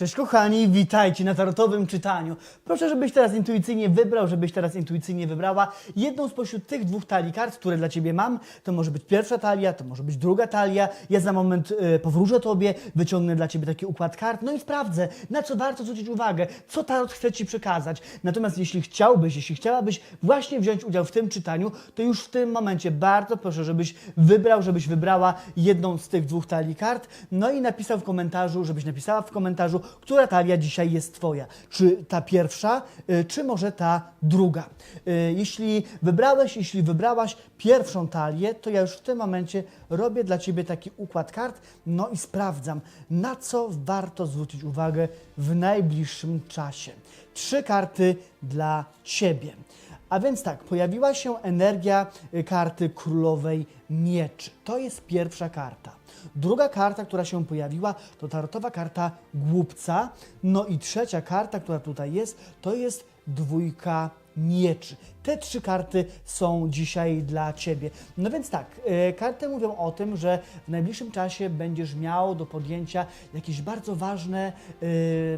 Cześć kochani, witajcie na tarotowym czytaniu. Proszę, żebyś teraz intuicyjnie wybrał, żebyś teraz intuicyjnie wybrała jedną spośród tych dwóch talii kart, które dla Ciebie mam. To może być pierwsza talia, to może być druga talia. Ja za moment y, powróżę Tobie, wyciągnę dla Ciebie taki układ kart, no i sprawdzę, na co warto zwrócić uwagę, co tarot chce Ci przekazać. Natomiast jeśli chciałbyś, jeśli chciałabyś właśnie wziąć udział w tym czytaniu, to już w tym momencie bardzo proszę, żebyś wybrał, żebyś wybrała jedną z tych dwóch talii kart, no i napisał w komentarzu, żebyś napisała w komentarzu, która talia dzisiaj jest Twoja. Czy ta pierwsza, y, czy może ta druga. Y, Jeśli wybrałeś, jeśli wybrałaś pierwszą talię, to ja już w tym momencie robię dla Ciebie taki układ kart, no i sprawdzam, na co warto zwrócić uwagę w najbliższym czasie. Trzy karty dla Ciebie. A więc tak, pojawiła się energia y, karty królowej mieczy. To jest pierwsza karta. Druga karta, która się pojawiła, to tarotowa karta głupca. No i trzecia karta, która tutaj jest, to jest dwójka mieczy. Te trzy karty są dzisiaj dla Ciebie. No więc tak, e, karty mówią o tym, że w najbliższym czasie będziesz miał do podjęcia jakieś bardzo ważne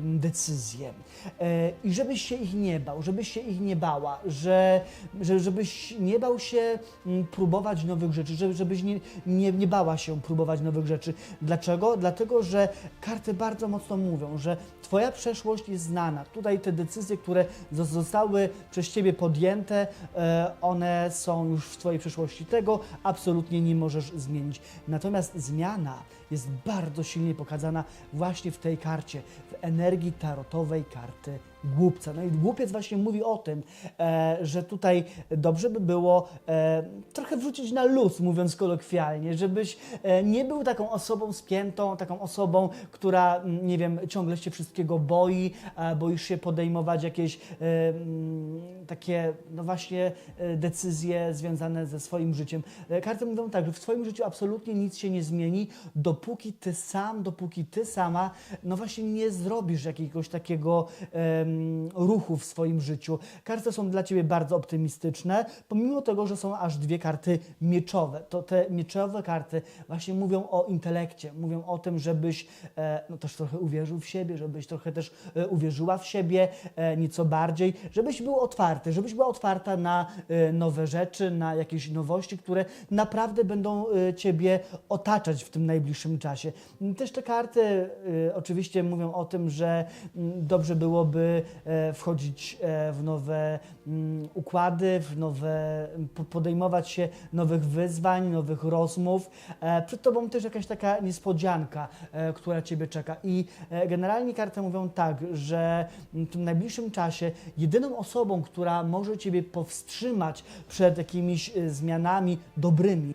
decyzje. E, I żebyś się ich nie bał, żebyś się ich nie bała, że, że, żebyś nie bał się mm, próbować nowych rzeczy, żeby, żebyś nie, nie, nie bała się próbować nowych rzeczy. Dlaczego? Dlatego, że karty bardzo mocno mówią, że Twoja przeszłość jest znana. Tutaj te decyzje, które zos- zostały przez Ciebie podjęte, e, one są już w Twojej przeszłości. Tego absolutnie nie możesz zmienić. Natomiast zmiana jest bardzo silnie pokazana właśnie w tej karcie, w energii tarotowej karty głupca. No i głupiec właśnie mówi o tym, e, że tutaj dobrze by było e, trochę wrzucić na luz, mówiąc kolokwialnie, żebyś e, nie był taką osobą spiętą, taką osobą, która, mm, nie wiem, ciągle się wszystkiego boi, e, boisz się podejmować jakieś e, mm, takie, no właśnie, e, decyzje związane ze swoim życiem. E, Karty mówią tak, że w Twoim życiu absolutnie nic się nie zmieni, dopóki Ty sam, dopóki Ty sama, no właśnie nie zrobisz jakiegoś takiego em, ruchu w swoim życiu. Karty są dla Ciebie bardzo optymistyczne, pomimo tego, że są aż dwie karty mieczowe. To te mieczowe karty właśnie mówią o intelekcie, mówią o tym, żebyś e, no też trochę uwierzył w siebie, żebyś trochę też e, uwierzyła w siebie e, nieco bardziej, żebyś był otwarty, żebyś była otwarta na nowe rzeczy, na jakieś nowości, które naprawdę będą Ciebie otaczać w tym najbliższym czasie. Też te karty oczywiście mówią o tym, że mm, dobrze byłoby e, wchodzić e, w nowe mm, układy, w nowe, po- podejmować się nowych wyzwań, nowych rozmów. E, Przed Tobą też jakaś taka niespodzianka, która Ciebie czeka. I generalnie karty mówią tak, że w tym najbliższym czasie jedyną osobą, która może Ciebie powstrzymać przed jakimiś zmianami dobrymi,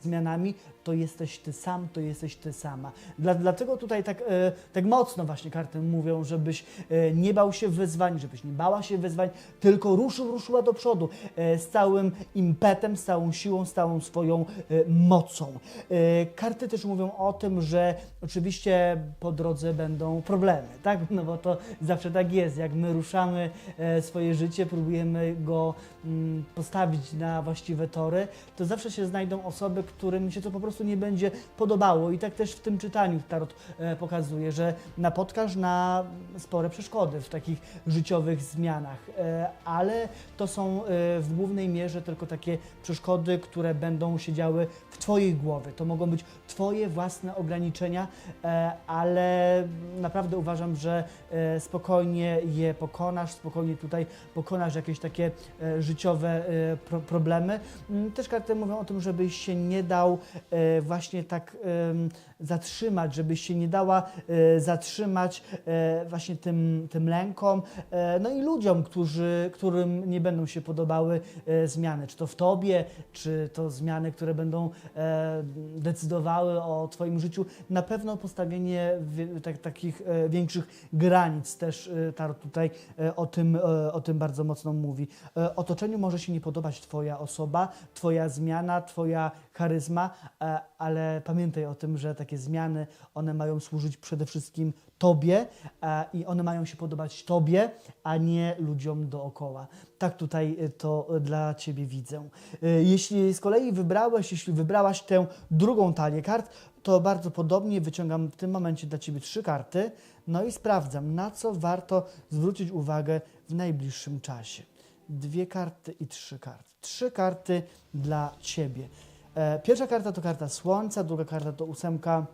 zmianami, to jesteś ty sam, to jesteś ty sama. Dla, dlatego tutaj tak, e, tak mocno właśnie karty mówią, żebyś e, nie bał się wyzwań, żebyś nie bała się wyzwań, tylko ruszył, ruszyła do przodu e, z całym impetem, z całą siłą, z całą swoją e, mocą. E, karty też mówią o tym, że oczywiście po drodze będą problemy, tak? No bo to zawsze tak jest, jak my ruszamy e, swoje życie, próbujemy go mm, postawić na właściwe tory, to zawsze się znajdą osoby, którym się to po prostu nie będzie podobało. I tak też w tym czytaniu Tarot e, pokazuje, że napotkasz na spore przeszkody w takich życiowych zmianach, e, ale to są e, w głównej mierze tylko takie przeszkody, które będą się działy w Twojej głowie. To mogą być Twoje własne ograniczenia, ale naprawdę uważam, że spokojnie je pokonasz, spokojnie tutaj pokonasz jakieś takie życiowe pro, problemy. Mm, Też karty mówią o tym, żebyś się nie dał właśnie tak zatrzymać, żebyś się nie dała e, zatrzymać e, właśnie tym, tym lękom, e, no i ludziom, którzy, którym nie będą się podobały e, zmiany, czy to w tobie, czy to zmiany, które będą e, decydowały o twoim życiu. Na pewno postawienie wi- tak, takich e, większych granic też e, Tarot tutaj e, o tym, e, o tym bardzo mocno mówi. E, Otoczeniu może się nie podobać twoja osoba, twoja zmiana, twoja charyzma, e, ale pamiętaj o tym, że takie zmiany, one mają służyć przede wszystkim Tobie e, i one mają się podobać Tobie, a nie ludziom dookoła. Tak tutaj e, to dla Ciebie widzę. E, Jeśli z kolei wybrałeś, jeśli wybrałaś tę drugą talię kart, to bardzo podobnie wyciągam w tym momencie dla Ciebie trzy karty. No i sprawdzam, na co warto zwrócić uwagę w najbliższym czasie. Dwie karty i trzy karty. Trzy karty dla Ciebie. E, Pierwsza karta to karta Słońca, druga karta to ósemka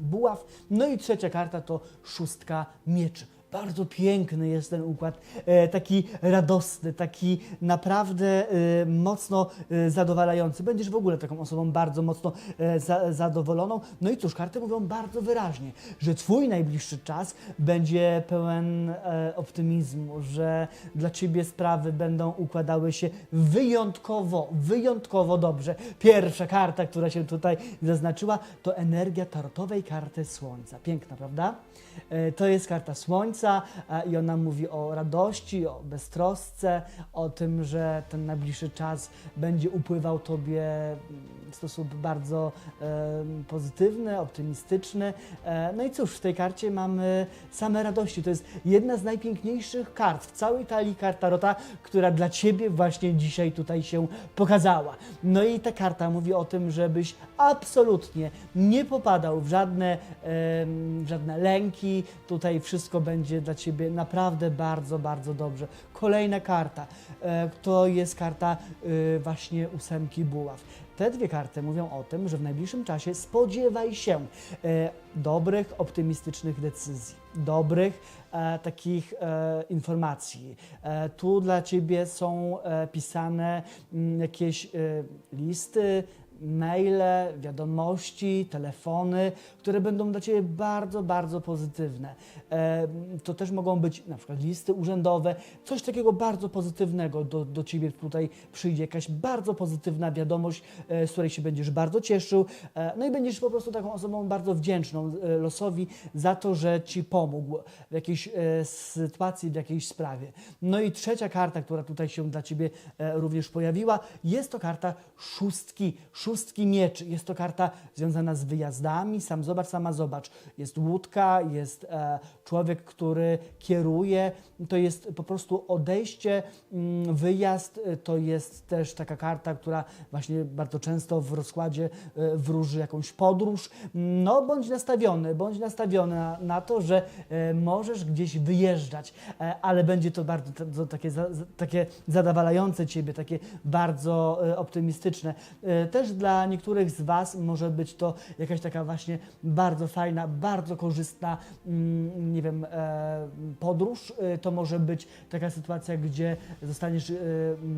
buław, no i trzecia karta to szóstka mieczy. Bardzo piękny jest ten układ, e, taki radosny, taki naprawdę e, mocno e, zadowalający. Będziesz w ogóle taką osobą bardzo mocno za, zadowoloną. No i cóż, karty mówią bardzo wyraźnie, że Twój najbliższy czas będzie pełen optymizmu, że dla Ciebie sprawy będą układały się wyjątkowo, wyjątkowo dobrze. Pierwsza karta, która się tutaj zaznaczyła, to energia tarotowej karty Słońca. Piękna, prawda? To jest karta Słońca e, i ona mówi o radości, o beztrosce, o tym, że ten najbliższy czas będzie upływał Tobie w sposób bardzo pozytywny, optymistyczny. E, no i cóż, w tej karcie mamy same radości. To jest jedna z najpiękniejszych kart w całej talii kart Tarota, która dla Ciebie właśnie dzisiaj tutaj się pokazała. No i ta karta mówi o tym, żebyś absolutnie nie popadał w żadne, w żadne lęki. Tutaj wszystko będzie dla Ciebie naprawdę bardzo, bardzo dobrze. Kolejna karta e, to jest karta e, właśnie ósemki buław. Te dwie karty mówią o tym, że w najbliższym czasie spodziewaj się e, dobrych, optymistycznych decyzji, dobrych e, takich e, informacji. E, tu dla Ciebie są e, pisane mm, jakieś e, listy, maile, wiadomości, telefony, które będą dla Ciebie bardzo, bardzo pozytywne. E, To też mogą być na przykład listy urzędowe, coś takiego bardzo pozytywnego do, do Ciebie tutaj przyjdzie, jakaś bardzo pozytywna wiadomość, e, z której się będziesz bardzo cieszył. E, No i będziesz po prostu taką osobą bardzo wdzięczną losowi za to, że Ci pomógł w jakiejś sytuacji, w jakiejś sprawie. No i trzecia karta, która tutaj się dla Ciebie również pojawiła, jest to karta szóstki, szóstki mieczy. Jest to karta związana z wyjazdami. Sam zobacz, sama zobacz. Jest łódka, jest e, człowiek, który kieruje. To jest po prostu odejście, mm, wyjazd. E, To jest też taka karta, która właśnie bardzo często w rozkładzie e, wróży jakąś podróż. No, bądź nastawiony, bądź nastawiony na, to, że e, możesz gdzieś wyjeżdżać, e, ale będzie to bardzo to, takie, za, takie zadowalające Ciebie, takie bardzo e, optymistyczne. E, Też dla niektórych z Was może być to jakaś taka właśnie bardzo fajna, bardzo korzystna, mm, nie wiem, e, podróż. E, To może być taka sytuacja, gdzie zostaniesz e,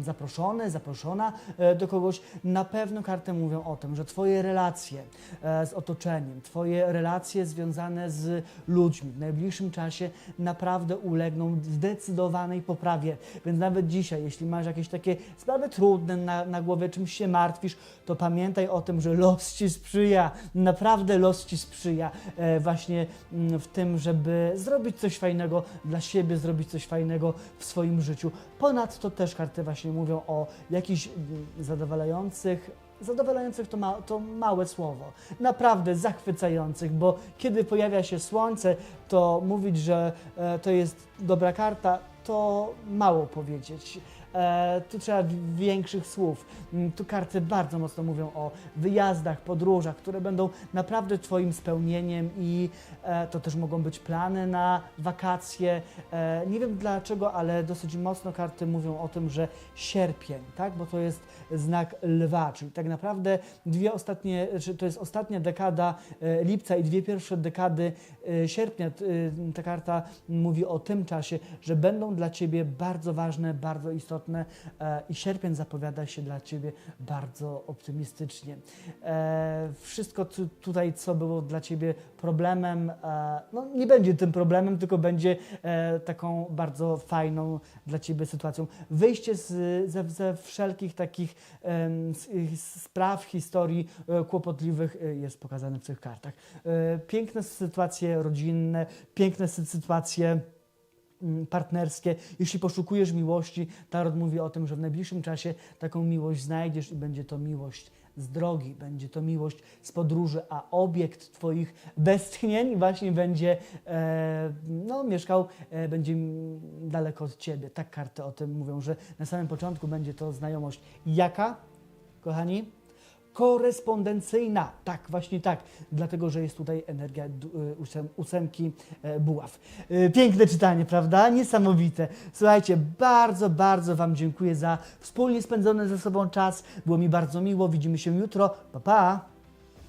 zaproszony, zaproszona do kogoś. Na pewno karty mówią o tym, że Twoje relacje z otoczeniem, Twoje relacje związane z ludźmi w najbliższym czasie naprawdę ulegną zdecydowanej poprawie. Więc nawet dzisiaj, jeśli masz jakieś takie sprawy trudne na, na głowie, czymś się martwisz, to pamiętaj o tym, że los Ci sprzyja, naprawdę los Ci sprzyja e, właśnie mm, w tym, żeby zrobić coś fajnego dla siebie, zrobić coś fajnego w swoim życiu. Ponadto też karty właśnie mówią o jakichś mm, zadowalających Zadowalających to, ma, to małe słowo, naprawdę zachwycających, bo kiedy pojawia się słońce, to mówić, że e, to jest dobra karta, to mało powiedzieć. E, tu trzeba wi- większych słów. Mm, Tu karty bardzo mocno mówią o wyjazdach, podróżach, które będą naprawdę Twoim spełnieniem i e, to też mogą być plany na wakacje. E, nie wiem dlaczego, ale dosyć mocno karty mówią o tym, że sierpień, tak? bo to jest znak lwa, czyli tak naprawdę dwie ostatnie, czy to jest ostatnia dekada lipca i dwie pierwsze dekady sierpnia. Ta karta mówi o tym czasie, że będą dla Ciebie bardzo ważne, bardzo istotne e, i sierpień zapowiada się dla Ciebie bardzo optymistycznie. E, Wszystko tu- tutaj, co było dla Ciebie problemem, e, no nie będzie tym problemem, tylko będzie taką bardzo fajną dla Ciebie sytuacją. Wyjście z, ze, ze wszelkich takich spraw, historii kłopotliwych jest pokazane w tych kartach. Piękne sytuacje rodzinne, piękne sy- sytuacje partnerskie. Jeśli poszukujesz miłości, Tarot mówi o tym, że w najbliższym czasie taką miłość znajdziesz i będzie to miłość z drogi, będzie to miłość z podróży, a obiekt Twoich westchnień właśnie będzie e, no, mieszkał, e, będzie mm, daleko od Ciebie. Tak karty o tym mówią, że na samym początku będzie to znajomość jaka, kochani? Korespondencyjna. Tak, właśnie tak, dlatego że jest tutaj energia ósem, ósemki e, buław. Y, Piękne czytanie, prawda? Niesamowite. Słuchajcie, bardzo, bardzo Wam dziękuję za wspólnie spędzony ze sobą czas. Było mi bardzo miło. Widzimy się jutro. Pa, pa!